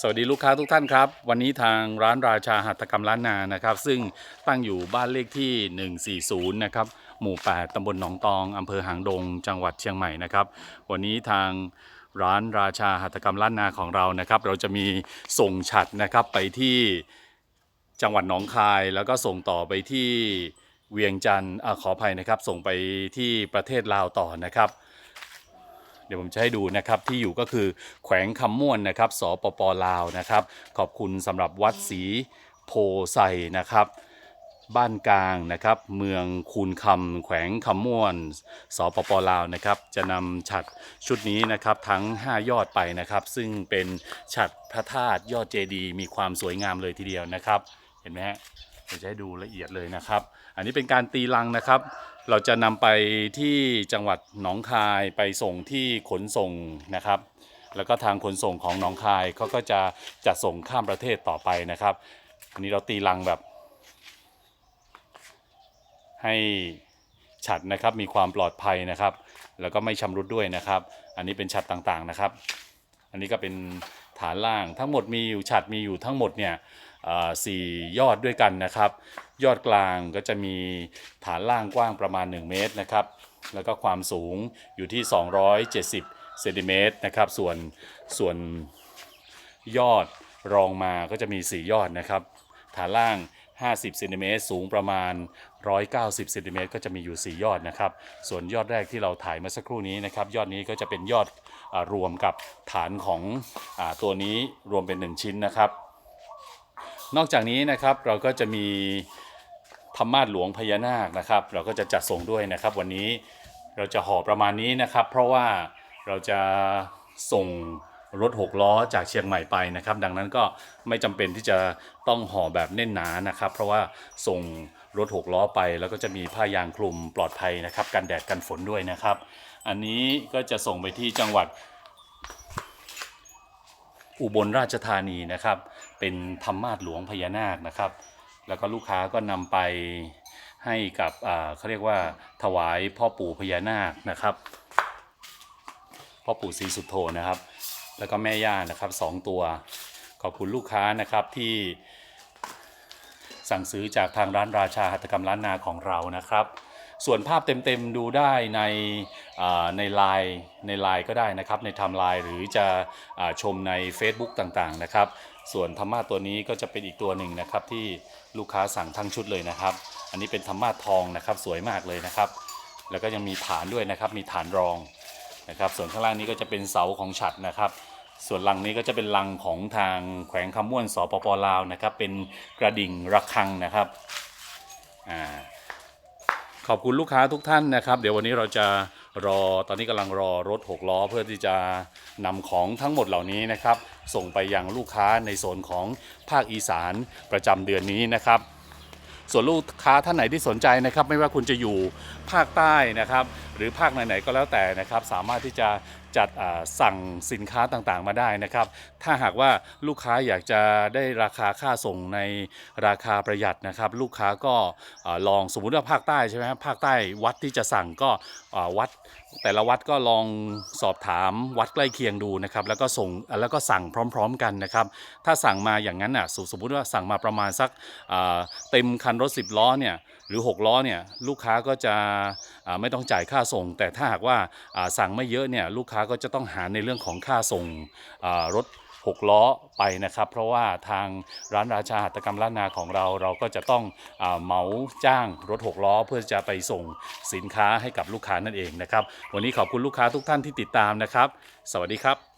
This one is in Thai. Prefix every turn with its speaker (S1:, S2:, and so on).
S1: สวัสดีลูกค้าทุกท่านครับ วันนี้ทางร้านราชาหัตถกรรมล้านนานะครับ ซึ่งตั้งอยู่บ้านเลขที่ 140 นะครับ หมู่ 8 ตำบลหนองตองอำเภอหางดง จังหวัดเชียงใหม่นะครับ วันนี้ทางร้านราชาหัตถกรรมล้านนาของเรานะครับ เราจะมีส่งฉัดนะครับไปที่จังหวัดหนองคาย แล้วก็ส่งต่อไปที่เวียงจันทร์ขออภัยนะครับ ส่งไปที่ประเทศลาวต่อนะครับ ดี๋ยวผมจะให้ดูนะครับที่อยู่ก็คือแขวงคำม่วนนะครับสปปลาวนะครับ ขอบคุณสำหรับวัดศรีโพไซนะครับ บ้านกลางนะครับ เมืองคูนคำแขวงคำม่วนสปปลาวนะครับ จะนำฉัดชุดนี้นะครับทั้ง 5 ยอดไปนะครับ ซึ่งเป็นฉัดพระธาตุยอดเจดีย์มีความสวยงามเลยทีเดียวนะครับ เห็นไหมฮะ เดี๋ยวจะให้ดูละเอียดเลยนะครับ อันนี้เป็นการตีลังนะครับ เราจะนำไปที่จังหวัดหนองคายไปส่งที่ขนส่งนะครับ แล้วก็ทางขนส่งของหนองคายเขาก็จะจะส่งข้ามประเทศต่อไปนะครับ อันนี้เราตีลังแบบ ให้ฉัดนะครับมีความปลอดภัยนะครับ แล้วก็ไม่ชำรุดด้วยนะครับ อันนี้เป็นฉัดต่างๆนะครับ อันนี้ก็เป็นฐานล่างทั้งหมดมีอยู่ฉัดมีอยู่ทั้งหมดเนี่ย สี่ยอดด้วยกันนะครับ ยอดกลางก็จะมีฐานล่างกว้างประมาณ 1 เมตรนะครับ แล้วก็ความสูงอยู่ที่ 270เซนติเมตรนะครับ ส่วนส่วนยอดรองมาก็จะมี 4 ยอดนะครับ ฐานล่าง 50เซนติเมตรสูงประมาณ 190เซนติเมตรก็จะมีอยู่ 4 ยอดนะครับ ส่วนยอดแรกที่เราถ่ายมื่อสักครู่นี้นะครับ ยอดนี้ก็จะเป็นยอดอรวมกับฐานของอตัวนี้รวมเป็น 1 ชิ้นนะครับ นอกจากนี้นะครับเราก็จะมีธรรมาสหลวงพญานาคนะครับ เราก็จะจัดส่งด้วยนะครับ วันนี้เราจะห่อประมาณนี้นะครับ เพราะว่าเราจะส่งรถหกล้อจากเชียงใหม่ไปนะครับ ดังนั้นก็ไม่จำเป็นที่จะต้องห่อแบบแน่นหนานะครับ เพราะว่าส่งรถหกล้อไป แล้วก็จะมีผ้ายางคลุมปลอดภัยนะครับ กันแดดกันฝนด้วยนะครับ อันนี้ก็จะส่งไปที่จังหวัด อุบลราชธานีนะครับ เป็นธรรมาสหลวงพญานาคนะครับ แล้วก็ลูกค้าก็นำไปให้กับอ่าเขาเรียกว่าถวายพ่อปู่พญานาคนะครับพ่อปู่ศรีสุโธนะครับ แล้วก็แม่ย่านะครับสองตัว ขอบคุณลูกค้านะครับที่สั่งซื้อจากทางร้านราชาหัตถกรรมล้านนาของเรานะครับ ส่วนภาพเต็มๆดูได้ในในไลน์ในไลน์ก็ได้นะครับ ในไทม์ไลน์หรือจะอ่าชมใน Facebook ต่างๆนะครับ ส่วนธรรมาตัวนี้ก็จะเป็นอีกตัวหนึ่งนะครับที่ลูกค้าสั่งทั้งชุดเลยนะครับ อันนี้เป็นธรรมาทองนะครับสวยมากเลยนะครับ แล้วก็ยังมีฐานด้วยนะครับ มีฐานรองนะครับ ส่วนข้างล่างนี้ก็จะเป็นเสาของฉัดนะครับส่วนลังนี้ก็จะเป็นลังของทางแขวงคำม่วนสปปลาวนะครับ เป็นกระดิ่งระฆังนะครับอ่า ขอบคุณลูกค้าทุกท่านนะครับ เดี๋ยววันนี้เราจะรอตอนนี้กำลังรอรถหกล้อ เพื่อที่จะนำของทั้งหมดเหล่านี้นะครับ ส่งไปยังลูกค้าในโซนของภาคอีสานประจำเดือนนี้นะครับ ส่วนลูกค้าท่านไหนที่สนใจนะครับ ไม่ว่าคุณจะอยู่ภาคใต้นะครับ หรือภาคไหนๆก็แล้วแต่นะครับ สามารถที่จะจัดสั่งสินค้าต่างๆมาได้นะครับ ถ้าหากว่าลูกค้าอยากจะได้ราคาค่าส่งในราคาประหยัดนะครับ ลูกค้าก็อลองสมมุติว่าภาคใต้ใช่ไหมครับภาคใต้วัดที่จะสั่งก็วัด แต่ละวัดก็ลองสอบถามวัดใกล้เคียงดูนะครับแล้วก็ส่งแล้วก็สั่งพร้อม ๆ กันนะครับ ถ้าสั่งมาอย่างนั้นอะสมมติว่าสั่งมาประมาณสักเต็มคันรถ 10 ล้อเนี่ยหรือ 6 ล้อเนี่ยลูกค้าก็จะไม่ต้องจ่ายค่าส่ง แต่ถ้าหากว่าสั่งไม่เยอะเนี่ยลูกค้าก็จะต้องหาในเรื่องของค่าส่งรถ 6 ล้อไปนะครับ เพราะว่าทางร้านราชาหัตถกรรมล้านนาของเราเราก็จะต้องเหมาจ้างรถ 6 ล้อ เพื่อจะไปส่งสินค้าให้กับลูกค้านั่นเองนะครับ วันนี้ขอบคุณลูกค้าทุกท่านที่ติดตามนะครับ สวัสดีครับ